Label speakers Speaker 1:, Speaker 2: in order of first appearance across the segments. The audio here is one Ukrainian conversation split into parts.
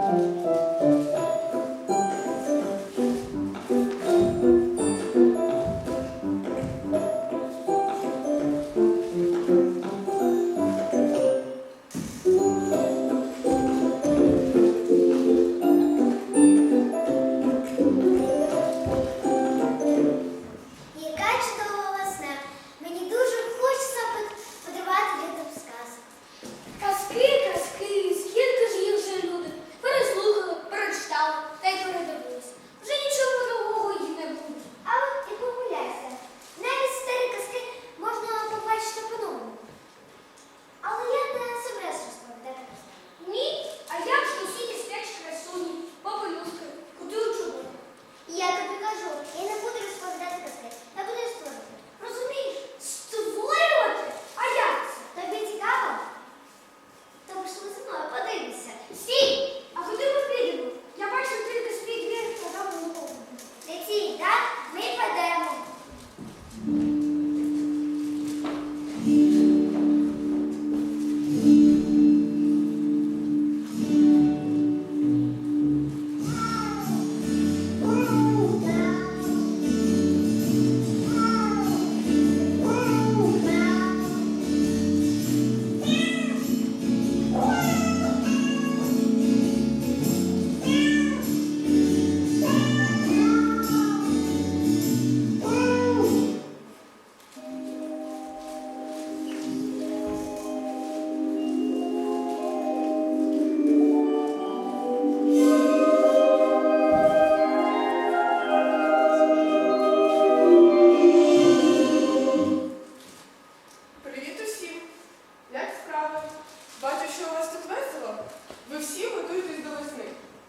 Speaker 1: Thank you.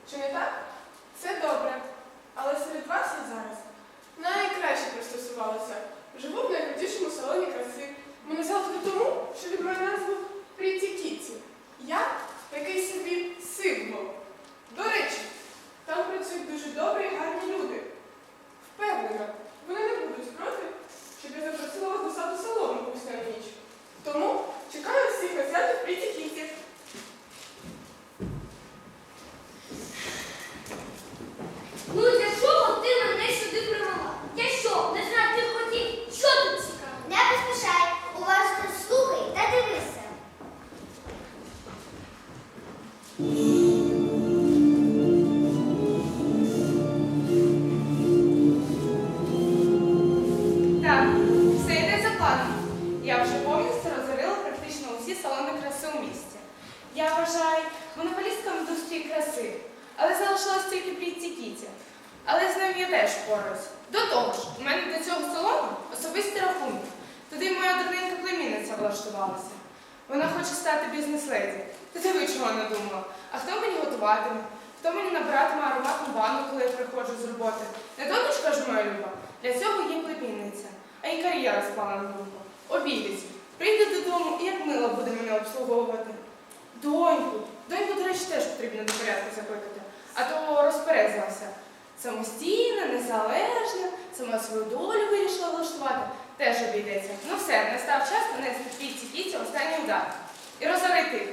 Speaker 1: 吹断。думав,
Speaker 2: а
Speaker 3: хто мені готуватиме? Хто мені набиратиме ароматну ванну, коли я приходжу з роботи? Не донечка ж моя люба, для цього є племінниця, а й кар'єра спала на думку. Обійдеться. Прийде додому і як мило буде мене обслуговувати. Доньку, доньку, до речі, теж потрібно до порядку закликати, а то розперезався. Самостійна, незалежна, сама свою долю вирішила влаштувати, теж обійдеться. Ну все, настав час мене нанести кітці кітці останній удар. І розорити.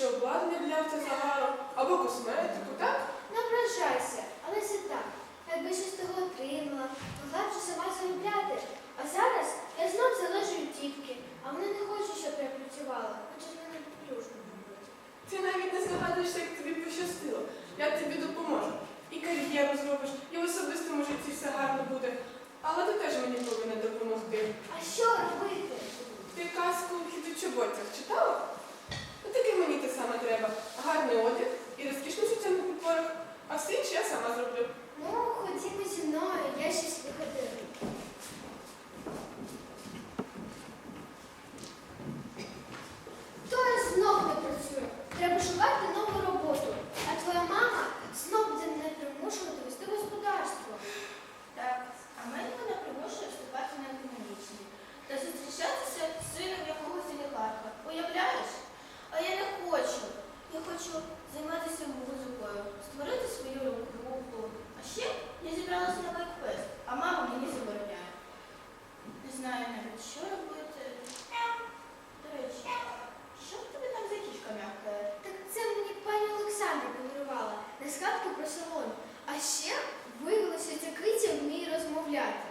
Speaker 4: що обладнання для загаром або косметику, так? Не ображайся, але це так. Якби щось того отримала, могла б сама заробляти. А зараз я знов залежу тітки, а вона не хоче, щоб я працювала, хоча ж мене плюшно робити. Ти навіть
Speaker 5: не згадуєшся, як тобі пощастило. Я тобі допоможу. І кар'єру зробиш, і в особистому житті все гарно буде. Але ти теж мені повинна допомогти.
Speaker 6: А що робити?
Speaker 5: Ти казку «Хід у чоботях читала? Ну таки мені те саме треба. Гарний одяг і розкішну життя на підборах. А все інше я сама зроблю.
Speaker 6: Ну, ходімо зі мною, я щось вигадаю.
Speaker 2: Той знов не працює. Треба шукати нову роботу. А твоя мама знов буде мене примушувати вести господарство.
Speaker 7: Так, а мене вона примушує вступати на економічні та зустрічатися з сином якогось олігарха. Уявляєш? А я не хочу. Я хочу займатися музикою, створити свою групу. А ще я зібралася на байкфест, а мама мені забороняє. Не знаю навіть, що робити. До речі, що в тебе там за кішка м'яка?
Speaker 2: Так це мені пані Олександра на про салон. А ще виявилося, ця киця вміє розмовляти.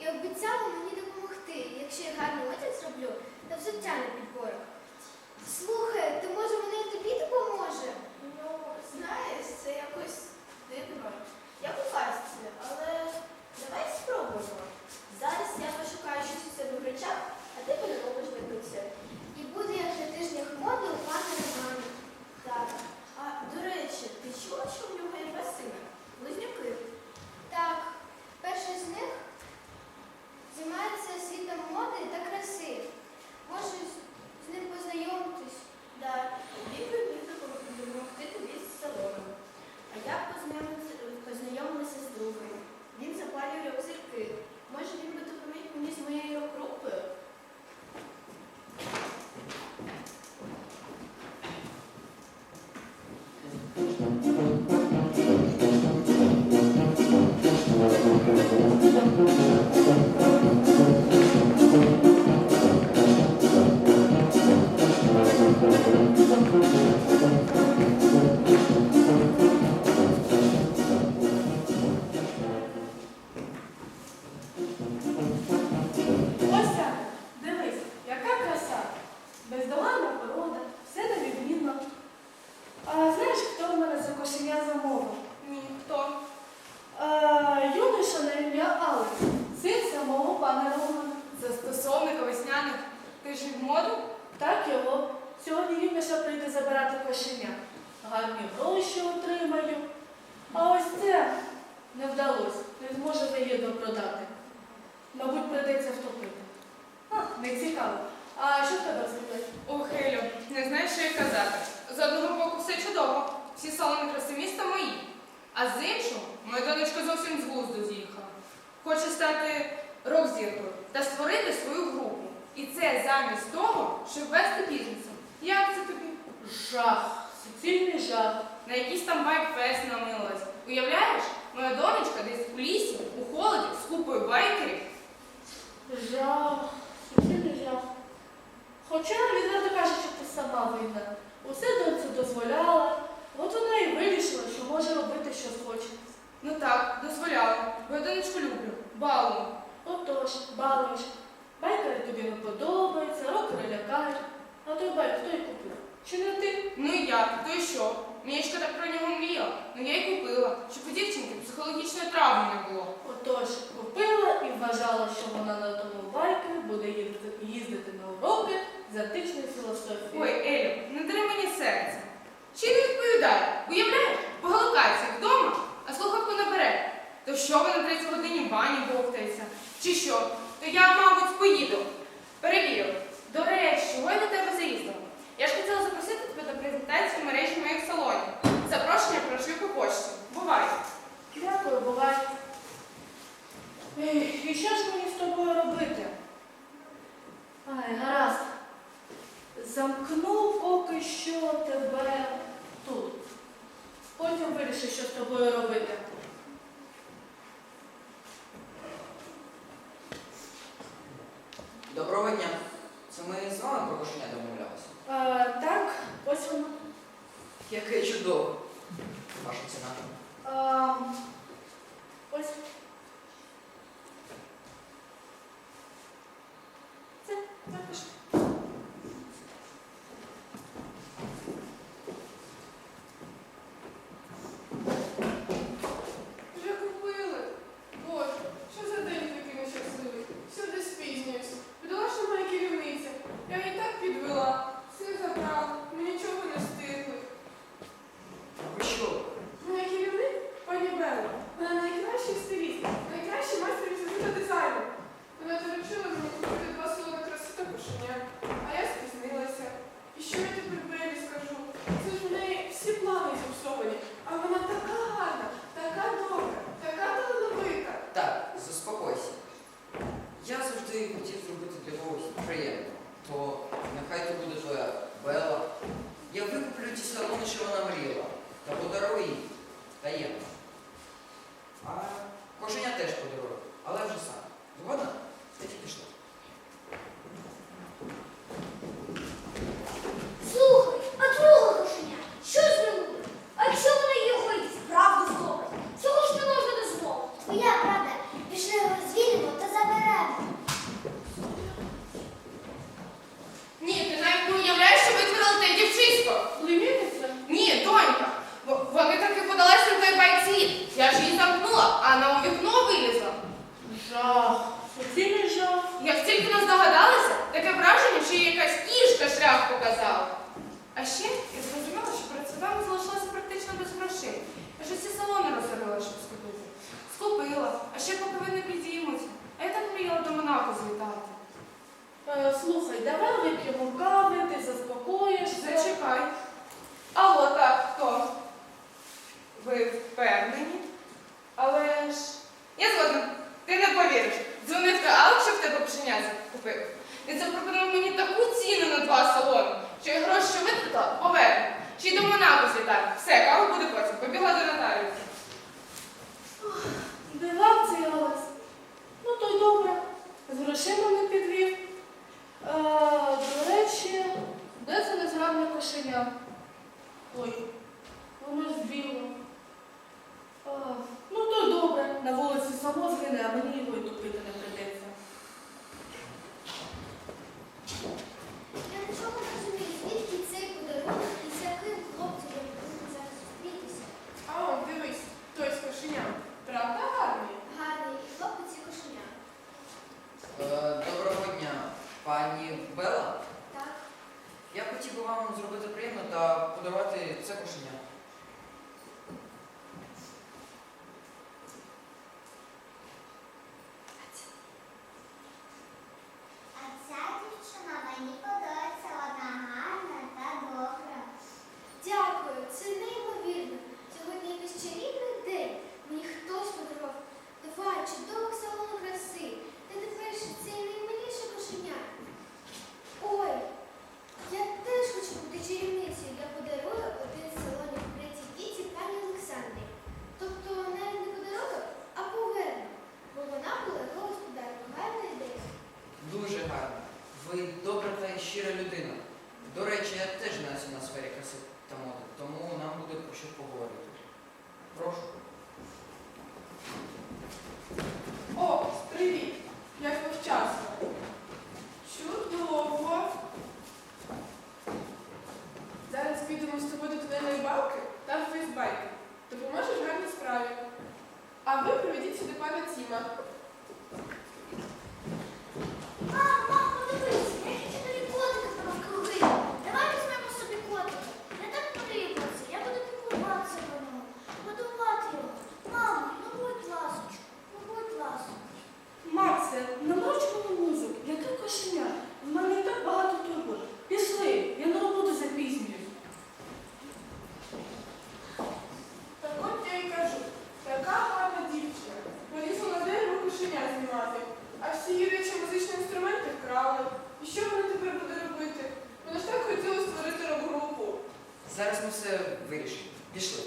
Speaker 2: І обіцяла мені допомогти, якщо я гарний одяг зроблю та взуття на підборах. Слухай,
Speaker 3: салони краси міста мої. А з іншого, моя донечка зовсім з глузду з'їхала. Хоче стати рок-зіркою та створити свою групу. І це замість того, щоб вести бізнес. Як це тобі?
Speaker 5: Жах, суцільний жах.
Speaker 3: На якийсь там байк-фест намилилась. Уявляєш, моя донечка десь у лісі, у холоді, з купою байкерів.
Speaker 5: Жах, суцільний жах. Хоча відверто кажучи, ти сама винна. Усе доньці дозволяла, от вона і вирішила, що може робити, що схоче.
Speaker 3: Ну так, дозволяла, бо я донечку люблю, балую.
Speaker 5: Отож, балуєш. Байкери тобі не подобаються, рокери лякають. А той байк хто й купив? Чи не ти?
Speaker 3: Ну і як, то і що? Мієчка так про нього мріяла, ну я й купила, щоб у дівчинки психологічної травми не було.
Speaker 5: Отож, купила і вважала, що вона на тому байку буде їздити, їздити на уроки з античної філософії.
Speaker 3: Ой, Елю, не дари мені серце. Чи не відповідає? Уявляєш, погалукається вдома, а слухавку набере. То що ви на третій годині в бані бовтається? Чи що? То я, мабуть, поїду. Перевірю. До речі, чого я до тебе заїздила? Я ж хотіла запросити тебе до презентації мережі моїх салонів.
Speaker 5: Дзвонив до Алк, що
Speaker 3: в тебе пшеняця купив. Він запропонував мені таку ціну на два салони, що я гроші витратила поверну. Чи й до Монако злітаю. Все, каву буде потім. Побігла до нотаріуса.
Speaker 5: Дивав цей Алекс. Ну то й добре. З грошима не підвів. Е, До речі, де це незграбне кошеня? Ой, воно ж біло. Ну то добре, на вулиці само згине, а мені його і тупити не
Speaker 2: прийде. qua da Зараз
Speaker 8: ми все вирішимо. Пішли.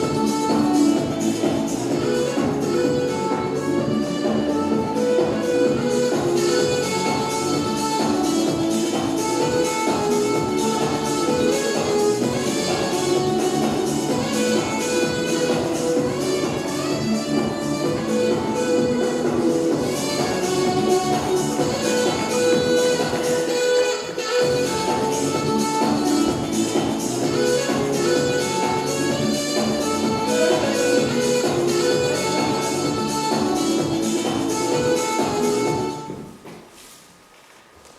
Speaker 8: thank
Speaker 2: you